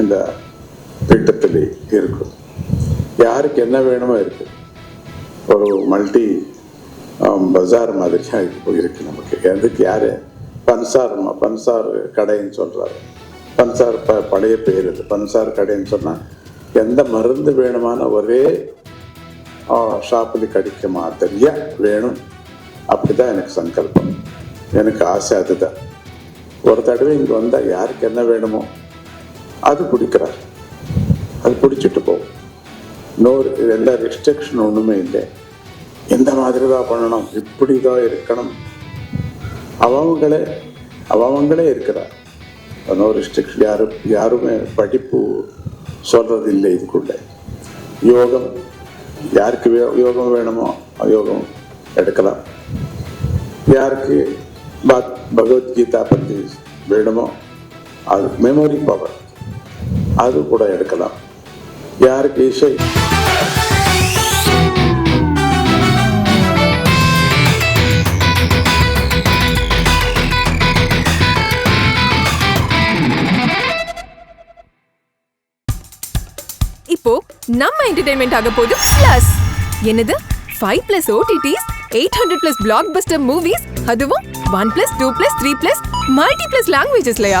இந்த திட்டத்தில் இருக்கும். யாருக்கு என்ன வேணுமோ இருக்கு. ஒரு மல்டி பஜார் மாதிரி இப்போ இருக்கு நமக்கு. எதுக்கு யாரு? பன்சார் பன்சார் கடைன்னு சொல்கிறாரு பன்சார் ப பழைய பேர் இது பன்சார் கடைன்னு சொன்னால் எந்த மருந்து வேணுமான ஒரே ஷாப்பில் கிடைக்க மாதிரியா வேணும். அப்படிதான் எனக்கு சங்கல்பம். எனக்கு ஆசை அதுதான். ஒரு தடவை இங்கே வந்தால் யாருக்கு என்ன வேணுமோ அது பிடிக்கிறார் அது பிடிச்சிட்டு போகும். நோ எந்த ரெஸ்ட்ரிக்ஷன் ஒன்றுமே இல்லை. எந்த மாதிரி தான் பண்ணணும்? இப்படி தான் இருக்கணும். அவங்களே அவங்களே இருக்கிறார். நோ ரெஸ்ட்ரிக்ஷன் யாரும் யாருமே படிப்பு சொல்கிறது இல்லை இதுக்குள்ள. யோகம் யாருக்கு யோகம் வேணுமோ யோகம் எடுக்கலாம். யாருக்கு பக்- பகவத்கீதா பற்றி வேணுமோ அது மெமோரி பவர் அது கூட எடுக்கலாம். யாருக்கு இசை? இப்போ நம்ம என்டர்டைன்மெண்ட் ஆக போகுது பிளஸ் என்னது? Five plus OTTs eight hundred plus blockbuster movies அதுவும் one plus two plus three plus multi plus லாங்குவேஜஸ்லயா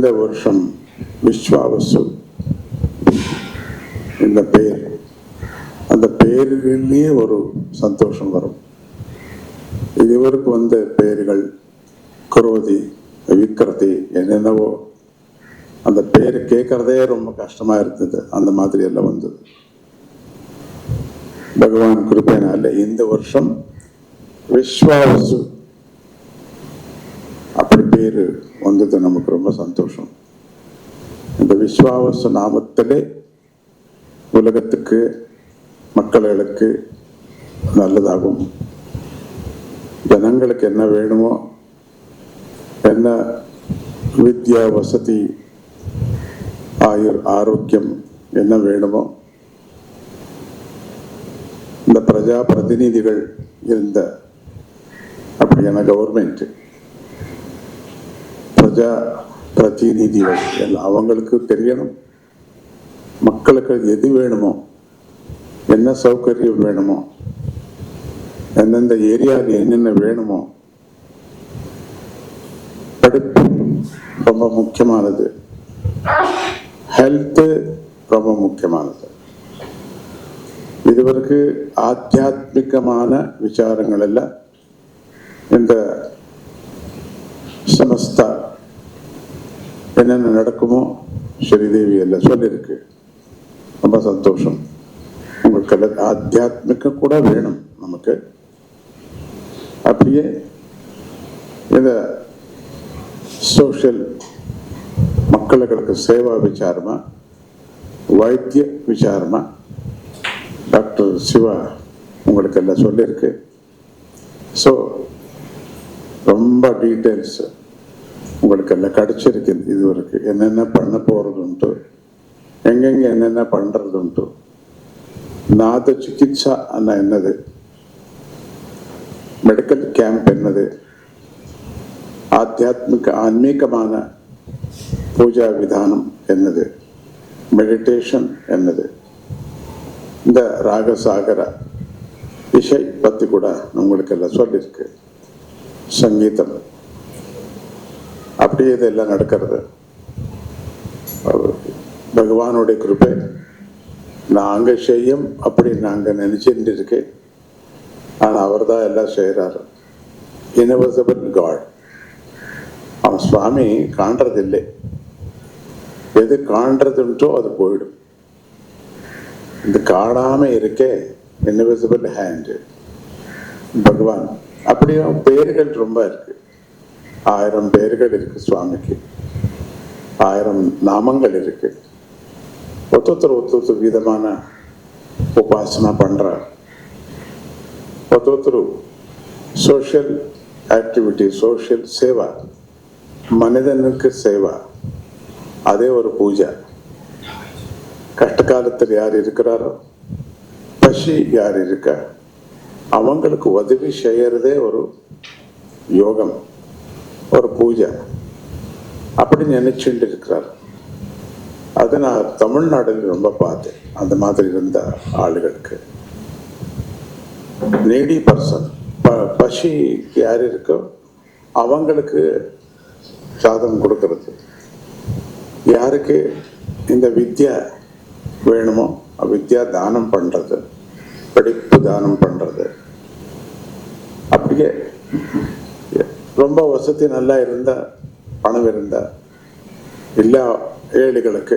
இந்த வருஷம் விஸ்வாவசு. இந்த பெயர் அந்த பெயரிலேயே ஒரு சந்தோஷம் வரும். இதுவருக்கு வந்த பெயர்கள் குரோதி விக்ரதி என்னென்னவோ. அந்த பேர் கேட்கறதே ரொம்ப கஷ்டமா இருந்தது. அந்த மாதிரி எல்லாம் வந்தது. பகவான் குறிப்பினால இந்த வருஷம் விஸ்வாவசு. அப்படி பேரு வந்தது நமக்கு ரொம்ப சந்தோஷம். இந்த விஸ்வாவச நாமத்திலே உலகத்துக்கு மக்களுக்கு நல்லதாகும். ஜனங்களுக்கு என்ன வேணுமோ என்ன வித்யா வசதி ஆயுர் ஆரோக்கியம் என்ன வேணுமோ இந்த பிரஜா பிரதிநிதிகள் இருந்த அப்படியான கவர்மெண்ட்டு பிரஜா பிரதிநிதிகள் எல்லாம் அவங்களுக்கு தெரியணும். மக்களுக்கு எது வேணுமோ என்ன சௌகரியம் வேணுமோ எந்தெந்த ஏரியாவில் என்னென்ன வேணுமோ படிப்பு ரொம்ப முக்கியமானது. ஹெல்த்து ரொம்ப முக்கியமானது. இதுவரைக்கு ஆத்தியாத்மிகமான விசாரங்கள் எல்லாம் இந்த சமஸ்த என்னென்ன நடக்குமோ ஸ்ரீதேவி எல்லாம் சொல்லியிருக்கு. ரொம்ப சந்தோஷம். உங்களுக்கு எல்லாம் ஆத்தியாத்மிகம் கூட வேணும் நமக்கு. அப்படியே இந்த சோஷியல் மக்களுக்கு சேவா விசாரமா வைத்திய விசாரமா டாக்டர் சிவா உங்களுக்கு எல்லாம் சொல்லியிருக்கு. ஸோ ரொம்ப டீட்டெயில்ஸ் உங்களுக்கு எல்லாம் கிடைச்சிருக்கு இது வரைக்கும் என்னென்ன பண்ண போகிறதுன்ட்டு எங்கெங்க என்னென்ன பண்ணுறதுன்ட்டு நாத சிகிச்சா அண்ணா என்னது மெடிக்கல் கேம்ப் என்னது ஆத்தியாத்மிக ஆன்மீகமான பூஜா விதானம் என்னது மெடிடேஷன் என்னது இந்த ராகசாகர இசை பற்றி கூட உங்களுக்கு எல்லாம் சொல்லியிருக்கு சங்கீதம் அப்படியே இதெல்லாம் நடக்கிறது. பகவானுடைய கிருப்பை நாங்க செய்யும் அப்படி நாங்க நினைச்சிட்டு இருக்கேன் ஆனால் அவர் தான் எல்லாம் செய்கிறாரு இனவசபிள் காட் அவன் சுவாமி காண்றதில்லை. எது காண்றதுன்றோ அது போயிடும். இது காணாமல் இருக்கே இன்விசிபிள் ஹேண்டு பகவான் அப்படியும் பேர்கள் ரொம்ப இருக்கு. ஆயிரம் பேர்கள் இருக்கு சுவாமிக்கு. ஆயிரம் நாமங்கள் இருக்கு. ஒத்தொத்தர் ஒத்தொத்தர் விதமான உபாசனா பண்றார். ஒத்தொத்தரு சோஷியல் ஆக்டிவிட்டி சோஷியல் சேவா மனிதனுக்கு சேவா. அதே ஒரு பூஜை. கஷ்ட காலத்தில் யார் இருக்கிறாரோ? பசி யார் இருக்கா? அவங்களுக்கு உதவி செய்யறதே ஒரு யோகம். ஒரு பூஜை. அப்படி நினைச்சுட்டு இருக்கிறார் அதை நான் தமிழ்நாட்டில் ரொம்ப பார்த்தேன் அந்த மாதிரி இருந்த ஆளுகளுக்கு. நீடி பர்சன் ப பசி யார் இருக்கோ அவங்களுக்கு சாதம் கொடுக்கறது. யாருக்கு இந்த வித்யா வேணுமோ வித்யா தானம் பண்ணுறது படிப்பு தானம் பண்ணுறது அப்படியே ரொம்ப வசதி நல்லா இருந்தா பணம் இருந்தா எல்லா ஏழைகளுக்கு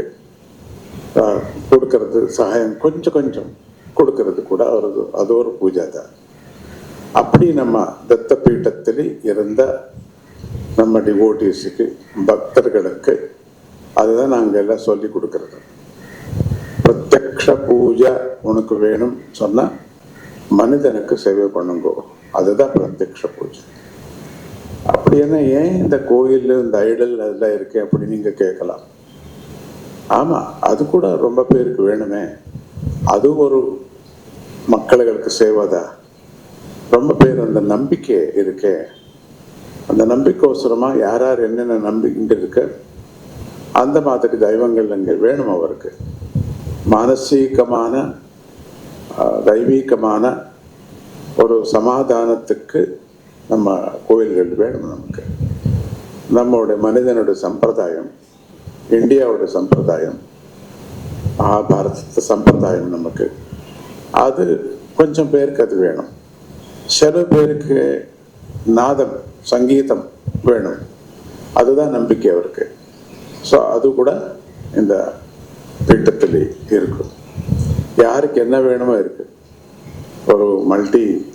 கொடுக்கறது சகாயம் கொஞ்சம் கொஞ்சம் கொடுக்கறது கூட அவரது அது ஒரு பூஜா தான். அப்படி நம்ம தத்த பீட்டத்தில் இருந்த நம்ம டிவோட்டிஸுக்கு பக்தர்களுக்கு அதுதான் நாங்கள் எல்லாம் சொல்லி கொடுக்கறது. பிரத்யக்ஷ பூஜை உனக்கு வேணும் சொன்னால் மனிதனுக்கு சேவை பண்ணுங்கோ. அதுதான் பிரத்யக்ஷ பூஜை. அப்படி என்ன ஏன் இந்த கோயில் இந்த ஐடல் அதெல்லாம் இருக்கு அப்படின்னு நீங்க கேட்கலாம்? ஆமா அது கூட ரொம்ப பேருக்கு வேணுமே. அது ஒரு மக்களுக்கு சேவாதா? ரொம்ப பேர் அந்த நம்பிக்கை இருக்கே. அந்த நம்பிக்கையோசரமா யார் யார் என்னென்ன நம்பிக்கை இருக்க? அந்த மாதிரி தெய்வங்கள் அங்கே வேணும் அவருக்கு. மானசீகமான தெய்வீகமான ஒரு சமாதானத்துக்கு நம்ம கோயில்கள் வேணும் நமக்கு. நம்மளுடைய மனிதனுடைய சம்பிரதாயம் இந்தியாவோட சம்பிரதாயம் மகாபாரத சம்பிரதாயம் நமக்கு. அது கொஞ்சம் பேருக்கு அது வேணும். சில பேருக்கு நாதம் சங்கீதம் வேணும். அதுதான் நம்பிக்கை அவருக்கு. ஸோ அது கூட இந்த திட்டத்தில் இருக்கும். யாருக்கு என்ன வேணுமோ இருக்கு. ஒரு மல்டி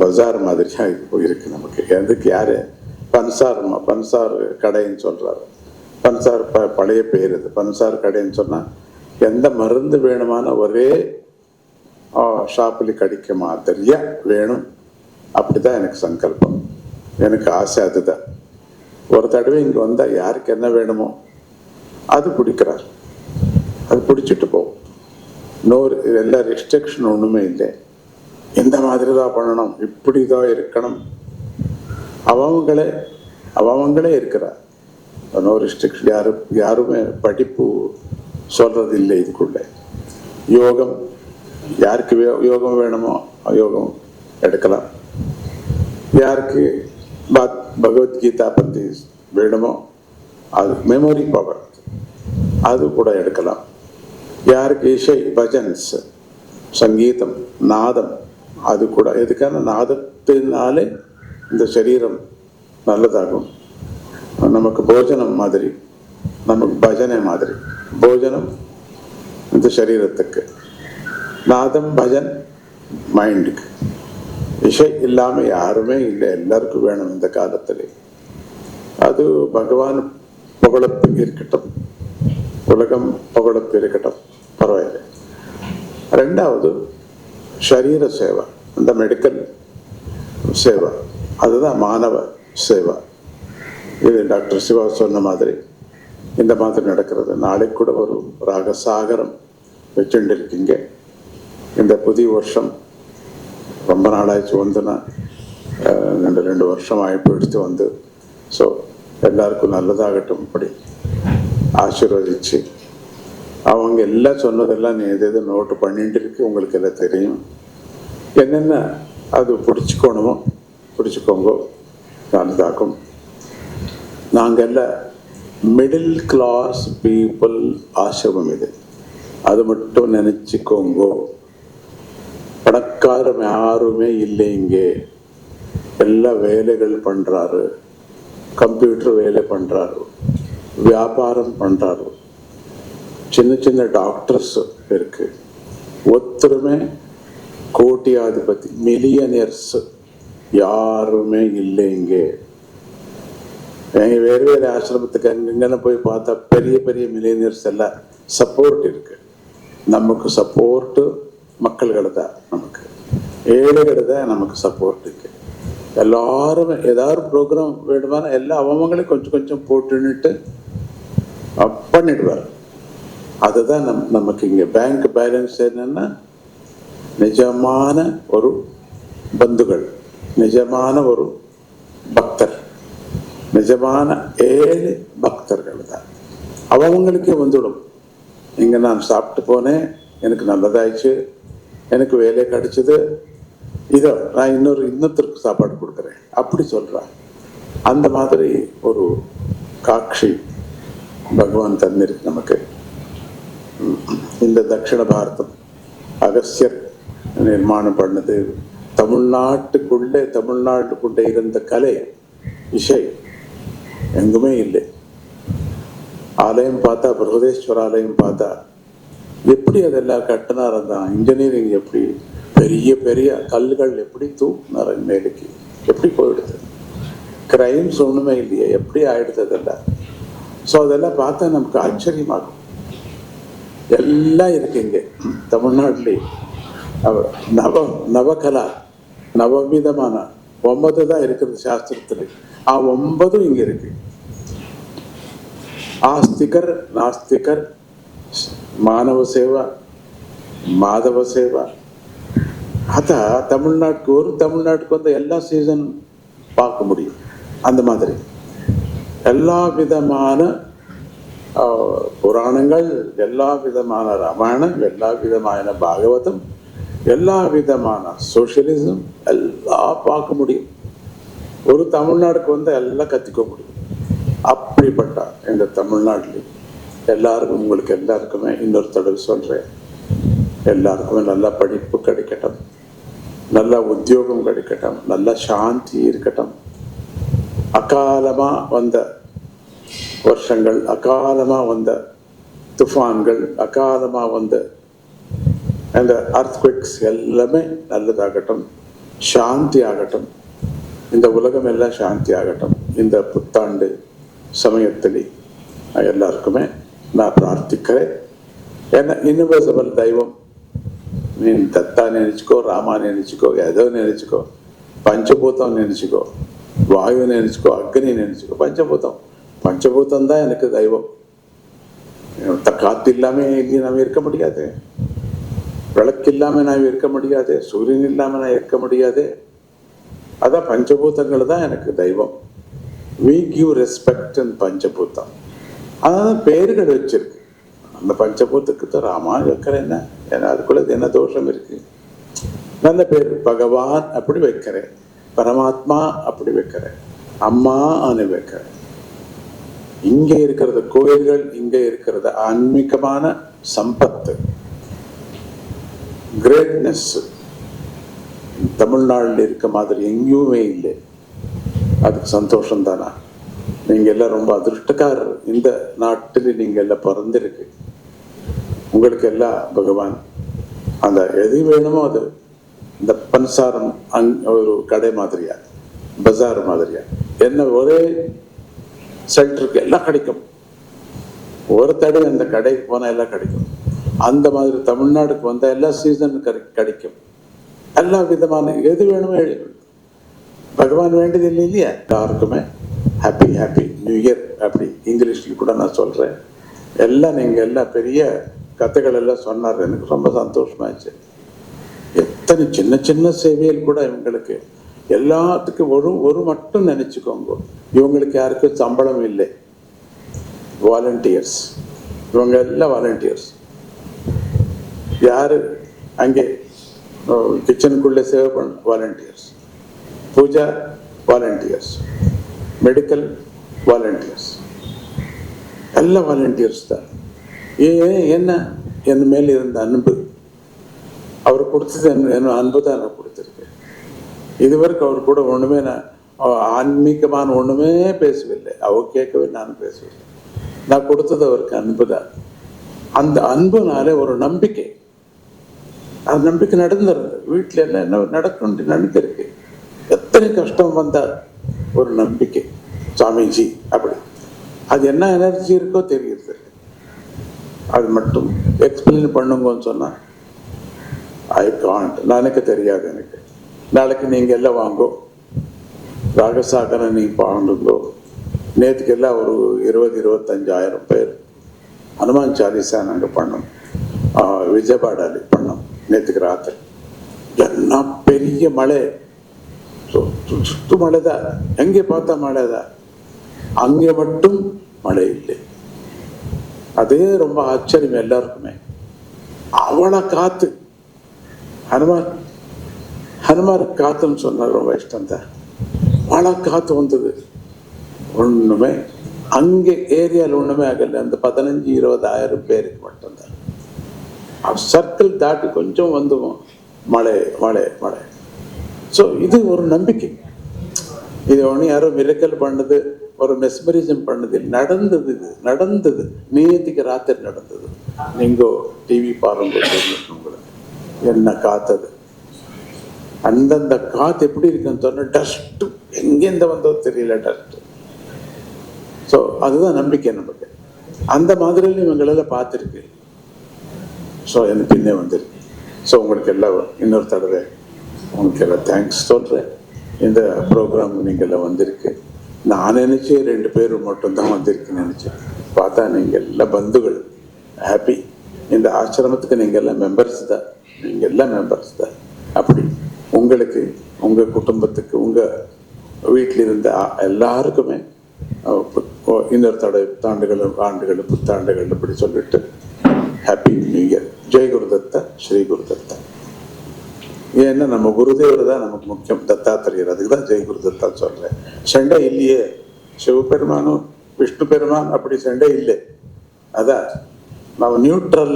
பஜார் மாதிரியாக இப்போ இருக்கு நமக்கு. எதுக்கு யாரு? பன்சார் பன்சார் கடைன்னு சொல்றாரு. பன்சார் ப பழைய பேர் இது. பன்சார் கடைன்னு சொன்னால் எந்த மருந்து வேணுமான ஒரே ஷாப்பில் கிடைக்க மாதிரியா வேணும்? அப்படிதான் எனக்கு சங்கல்பம். எனக்கு ஆசை அதுதான். ஒரு தடவை இங்கே வந்தால் யாருக்கு என்ன வேணுமோ அது பிடிக்கிறார் அது பிடிச்சிட்டு போகும். நோ எல்லா ரெஸ்ட்ரிக்ஷன் ஒன்றுமே இல்லை. எந்த மாதிரி தான் பண்ணணும்? இப்படி தான் இருக்கணும். அவங்களே அவங்களே இருக்கிறார். நோ ரெஸ்ட்ரிக்ஷன் யாரும் யாருமே படிப்பு சொல்றது இல்லை இதுக்குள்ளே. யோகம் யாருக்கு வே- யோகம் வேணுமோ யோகம் எடுக்கலாம். யாருக்கு பக்- பகவத்கீதா பத்தி வேணுமோ அது மெமோரி பவர் அது கூட எடுக்கலாம். யாருக்கு இசை பஜன்ஸ் சங்கீதம் நாதம் அது கூட எதுக்கான நாதத்தினாலே இந்த சரீரம் நல்லதாகும். நமக்கு போஜனம் மாதிரி நமக்கு பஜனை மாதிரி. போஜனம் இந்த சரீரத்துக்கு. நாதம் பஜன் மைண்டுக்கு. இசை இல்லாமல் யாருமே இல்லை. எல்லாருக்கும் வேணும் இந்த காலத்தில். அது பகவான் புகழப்பு இருக்கட்டும். உலகம் புகழப்பு இருக்கட்டும். பரவாயில்லை. ரெண்டாவது சரீர சேவை இந்த மெடிக்கல் சேவை. அதுதான் மாணவ சேவை. இது டாக்டர் சிவா சொன்ன மாதிரி இந்த மாதிரி நடக்கிறது. நாளைக்கு கூட ஒரு ராகசாகரம் வச்சுட்டு இருக்கீங்க இந்த புதிய வருஷம் ரொம்ப நாளாச்சு வந்துன்னா ரெண்டு ரெண்டு வருஷம் ஆகி போயிடுத்து வந்து ஸோ எல்லாருக்கும் நல்லதாகட்டும். இப்படி ஆசீர்வதிச்சு அவங்க எல்லாம் சொன்னதெல்லாம் நீ எது எது நோட்டு பண்ணிட்டு இருக்கு உங்களுக்கு எல்லாம் தெரியும். என்னென்ன அது பிடிச்சிக்கணுமோ பிடிச்சிக்கோங்கோ நான் தாக்கும் எல்லாம் மிடில் கிளாஸ் பீப்புள் ஆசிரமம் இது. அது மட்டும் நினச்சிக்கோங்கோ. பணக்காரம் யாருமே இல்லை இங்கே. எல்லா வேலைகள் பண்ணுறாரு கம்ப்யூட்டர் வேலை பண்ணுறாரு வியாபாரம் பண்ணுறாரு சின்ன சின்ன டாக்டர்ஸ் இருக்கு. ஒருத்தருமே கோட்டியாதிபதி மில்லியனியர்ஸ் யாருமே இல்லை இங்கே. வேறு வேறு ஆசிரமத்துக்கு அங்கங்கன்னு போய் பார்த்தா பெரிய பெரிய மில்லியனியர்ஸ் எல்லாம் சப்போர்ட் இருக்கு. நமக்கு சப்போர்ட்டு மக்கள்கிட்ட தான் நமக்கு. ஏழைகிட்ட தான் நமக்கு சப்போர்ட் இருக்கு. எல்லாரும் ஏதாவது ப்ரோக்ராம் வேணுமானா எல்லா அவங்களையும் கொஞ்சம் கொஞ்சம் போட்டுன்னுட்டு பண்ணிடுவார். அதுதான் நம் நமக்கு இங்கே பேங்க் பேலன்ஸ் என்னன்னா நிஜமான ஒரு பந்துகள் நிஜமான ஒரு பக்தர் நிஜமான ஏழு பக்தர்கள் தான். அவங்களுக்கே வந்துடும். இங்கே நான் சாப்பிட்டு போனேன் எனக்கு நல்லதாயிடுச்சு எனக்கு வேலை கிடைச்சது இதோ நான் இன்னொரு இன்னொருத்தருக்கு சாப்பாடு கொடுக்குறேன். அப்படி சொல்கிறான் அந்த மாதிரி ஒரு காட்சி பகவான் தந்திருக்கு நமக்கு. இந்த தட்சிண பாரதம் அகஸ்தியர் நிர்மாணம் பண்ணது. தமிழ்நாட்டுக்குள்ளே தமிழ்நாட்டுக்குள்ளே இருந்த கலை இசை எங்குமே இல்லை. ஆலயம் பார்த்தா பிரகதேஸ்வர ஆலயம் பார்த்தா எப்படி அதெல்லாம் கட்டினார் தான் இன்ஜினியரிங் எப்படி? பெரிய பெரிய கல்லுகள் எப்படி தூக்குனார் மேலுக்கு எப்படி போயிடுது? கிரைம்ஸ் ஒன்றுமே இல்லையே எப்படி ஆயிடுது அதெல்லாம்? ஸோ அதெல்லாம் பார்த்தா நமக்கு ஆச்சரியமாகும். எல்லாம் இருக்கு இங்கே. தமிழ்நாட்டிலே நவ நவகலா நவவிதமான ஒன்பது தான் இருக்கிறது சாஸ்திரத்தில். ஆ ஒன்பதும் இங்கே இருக்கு. ஆஸ்திகர் நாஸ்திகர் மானவ சேவா மாதவ சேவா. அதான் தமிழ்நாட்டுக்கு ஒரு தமிழ்நாட்டுக்கு வந்து எல்லா சீசன் பார்க்க முடியும். அந்த மாதிரி. எல்லா விதமான புராணங்கள் எல்லா விதமான ராமாயணம் எல்லா விதமான பாகவதம் எல்லா விதமான சோசியலிசம் எல்லாம் பார்க்க முடியும். ஒரு தமிழ்நாடுக்கு வந்து எல்லாம் கற்றுக்க முடியும். அப்படிப்பட்ட இந்த தமிழ்நாட்டில் எல்லாருக்கும் உங்களுக்கு எல்லாருக்குமே இன்னொரு தடவை சொல்கிறேன் எல்லாருக்குமே நல்ல படிப்பு கிடைக்கட்டும். நல்ல உத்தியோகம் கிடைக்கட்டும். நல்ல சாந்தி இருக்கட்டும். அகாலமாக வந்த வருஷங்கள் அகாலமாக வந்த துஃபான்கள் அகாலமாக வந்த அந்த அர்த்குவிக்ஸ் எல்லாமே நல்லதாகட்டும் சாந்தி ஆகட்டும் இந்த உலகம் எல்லாம் சாந்தி ஆகட்டும் இந்த புத்தாண்டு சமயத்தில் எல்லாருக்குமே நான் பிரார்த்திக்கிறேன். ஏன்னா யூனிவர்சபிள் தெய்வம். நீ தத்தா நினச்சிக்கோ ராமா நினச்சிக்கோ ஏதோ நினச்சிக்கோ பஞ்சபூதம் நினச்சிக்கோ வாயு நினச்சிக்கோ அக்னி நினச்சிக்கோ பஞ்சபூதம். பஞ்சபூதம் தான் எனக்கு தெய்வம். த- காத்து இல்லாம இங்கே நாம் இருக்க முடியாது. விளக்கு இல்லாமல் நான் இருக்க முடியாது. சூரியன் இல்லாமல் நான் இருக்க முடியாது. அதான் பஞ்சபூதங்கள் தான் எனக்கு தெய்வம். வி கிவ் ரெஸ்பெக்ட் அண்ட் பஞ்சபூதம். அதான் பேர்கள் வச்சிருக்கு. அந்த பஞ்சபூத்துக்கு தான் ராமா வைக்கிறேன் என்ன? ஏன்னா அதுக்குள்ள என்ன தோஷம் இருக்கு? நல்ல பேர் பகவான் அப்படி வைக்கிறேன். பரமாத்மா அப்படி வைக்கிறேன். அம்மா அனு வைக்கிறேன். இங்கே இருக்கிறது கோயில்கள் இங்கே இருக்கிறது ஆன்மீகமான சம்பத்து. கிரேட்னஸ் தமிழ்நாட்டில் இருக்க மாதிரி எங்கேயுமே இல்லை. அதுக்கு சந்தோஷம் தானா நீங்க எல்லாம் ரொம்ப அதிருஷ்டக்காரர். இந்த நாட்டில் நீங்க எல்லாம் பிறந்திருக்கு. உங்களுக்கு எல்லாம் பகவான் அந்த எது வேணுமோ அது இந்த பன்சாரம் அங் ஒரு கடை மாதிரியா? பஜார் மாதிரியா? என்ன ஒரே சென்டருக்கு எல்லாம் கிடைக்கும். ஒரு தடவை இந்த கடைக்கு போனால் எல்லாம் கிடைக்கும். அந்த மாதிரி தமிழ்நாடுக்கு வந்தால் எல்லா சீசனும் கிடைக்கும். எல்லா விதமான எது வேணுமோ எழுதி பகவான் வேண்டியது இல்லை இல்லையா? எல்லாருக்குமே ஹாப்பி ஹாப்பி நியூ இயர் அப்படி இங்கிலீஷில் கூட நான் சொல்கிறேன் எல்லாம் நீங்கள் எல்லாம் பெரிய கதைகள் எல்லாம் சொன்னார். எனக்கு ரொம்ப சந்தோஷமாச்சு. எத்தனை சின்ன சின்ன சேவையில் கூட இவங்களுக்கு எல்லாத்துக்கும் ஒரு ஒரு மட்டும் நினைச்சுக்கோங்க. இவங்களுக்கு யாருக்கும் சம்பளம் இல்லை. வாலண்டியர்ஸ் இவங்க எல்லாம் வாலண்டியர்ஸ் யாரு? அங்கே கிச்சனுக்குள்ளே சேவை பண்ண வாலண்டியர்ஸ் பூஜா வாலண்டியர்ஸ் மெடிக்கல் வாலண்டியர்ஸ் எல்லாம் வாலண்டியர்ஸ் தான். ஏன் என்ன? என் மேல் இருந்த அன்பு. அவர் கொடுத்தது என் என்ன அன்பு தான் எனக்கு கொடுத்துருக்கு இதுவரைக்கும் அவர் கூட ஒன்றுமே நான் ஆன்மீகமான ஒன்றுமே பேசவில்லை. அவ கேட்கவே நான் பேசவில்லை. நான் கொடுத்தது அவருக்கு அன்பு தான். அந்த அன்புனாலே ஒரு நம்பிக்கை. அந்த நம்பிக்கை நடந்துருது. வீட்டில் என்ன என்ன நடக்கும் நினைக்கிறதுக்கு எத்தனை கஷ்டம் வந்தால் ஒரு நம்பிக்கை. சுவாமிஜி அப்படி. அது என்ன எனர்ஜி இருக்கோ தெரியுது. அது மட்டும் எக்ஸ்பிளைன் பண்ணுங்கன்னு சொன்னால் ஐ காண்ட் நான் எனக்கு தெரியாது எனக்கு. நாளைக்கு நீங்கள் எல்லாம் வாங்கோ. ராகசாகரை நீங்கள் பாடுங்கோ நேற்றுக்கு எல்லாம் ஒரு இருபது இருபத்தஞ்சாயிரம் பேர். ஹனுமான் சாலிசா நாங்கள் பண்ணோம். விஜயபாடாலி பண்ணோம் நேற்றுக்கு ராத்திரி. எல்லாம் பெரிய மழை. சுத்து மழை சுத்து எங்கே பார்த்தா மழைதான் அங்கே மட்டும் மழை இல்லை. அதே ரொம்ப ஆச்சரியம் எல்லாருக்குமே. அவளை காத்து. ஹனுமான் ஹனுமார் காத்துன்னு சொன்னார் ரொம்ப இஷ்டம் தான். அவளை காற்று வந்தது. ஒன்றுமே அங்கே ஏரியாவில் ஒன்றுமே ஆகல. அந்த பதினஞ்சு இருபதாயிரம் பேருக்கு மட்டும்தான். சர்க்கிள் தாட்டி கொஞ்சம் வந்துவோம். மழை மழை மழை. ஸோ இது ஒரு நம்பிக்கை. இது ஒன்று யாரோ மிரக்கல் பண்ணது ஒரு மெஸ்மரிசம் பண்ணது நடந்தது இது நடந்தது. நேற்றுக்கு ராத்திரி நடந்தது. நீங்கள் டிவி பாருங்க என்ன காத்தது? அந்தந்த காத்து எப்படி இருக்குன்னு சொன்னால் டஸ்ட்டு எங்கேருந்து வந்தோ தெரியல டஸ்ட்டு ஸோ அதுதான் நம்பிக்கை நமக்கு. அந்த மாதிரிலையும் இவங்களெல்லாம் பார்த்துருக்கு. ஸோ எனக்கு பின்னே வந்துருக்கு. ஸோ உங்களுக்கு எல்லாம் இன்னொரு தடவை உங்களுக்கு எல்லாம் தேங்க்ஸ் சொல்கிறேன் இந்த ப்ரோக்ராம் நீங்கள் எல்லாம் வந்திருக்கு. நான் நினச்சி ரெண்டு பேர் மட்டும்தான் வந்திருக்குன்னு நினச்சேன். பார்த்தா நீங்கள் எல்லாம் பந்துகள். ஹாப்பி இந்த ஆசிரமத்துக்கு நீங்கள் எல்லாம் மெம்பர்ஸ் தான். நீங்கள் எல்லாம் மெம்பர்ஸ் தான். அப்படி. உங்களுக்கு உங்கள் குடும்பத்துக்கு உங்கள் வீட்டில் இருந்த எல்லாருக்குமே இன்னொரு தடவை புத்தாண்டுகள் ஆண்டுகள் புத்தாண்டுகள் இப்படி சொல்லிட்டு ஹாப்பி நியூ இயர் ஜெய் குருதத்தா ஸ்ரீ குருதத்தா ஏன்னா நம்ம குருதேவர் தான் நமக்கு முக்கியம். தத்தாத்திரியர். அதுக்கு தான் ஜெய் குருதத்தா சொல்கிறேன் சண்டை இல்லையே. சிவபெருமானும் விஷ்ணு பெருமான் அப்படி சண்டை இல்லை. அதான். நம்ம நியூட்ரல்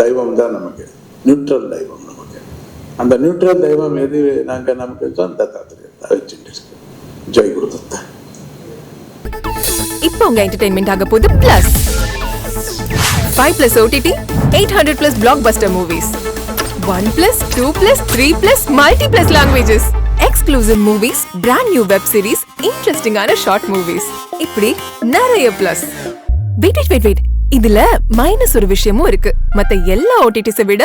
தெய்வம் தான் நமக்கு. நியூட்ரல் தெய்வம் நமக்கு. அந்த நியூட்ரல் தெய்வம் எது? நாங்க நமக்கு தான் தத்தாத்திரேயர் வச்சுட்டு இருக்கு. ஜெய் குருதத்தா இப்போ உங்க என்டர்டைன்மெண்ட் ஆக போகுது plus five plus OTT eight hundred plus blockbuster movies one plus two plus three plus multi plus languages exclusive movies brand new web series இன்ட்ரெஸ்டிங்கான ஷார்ட் மூவிஸ் இப்படி நிறைய plus wait wait wait wait இதுல minus ஒரு விஷயமும் இருக்கு. மத்த எல்லா ஓடிடிஸை விட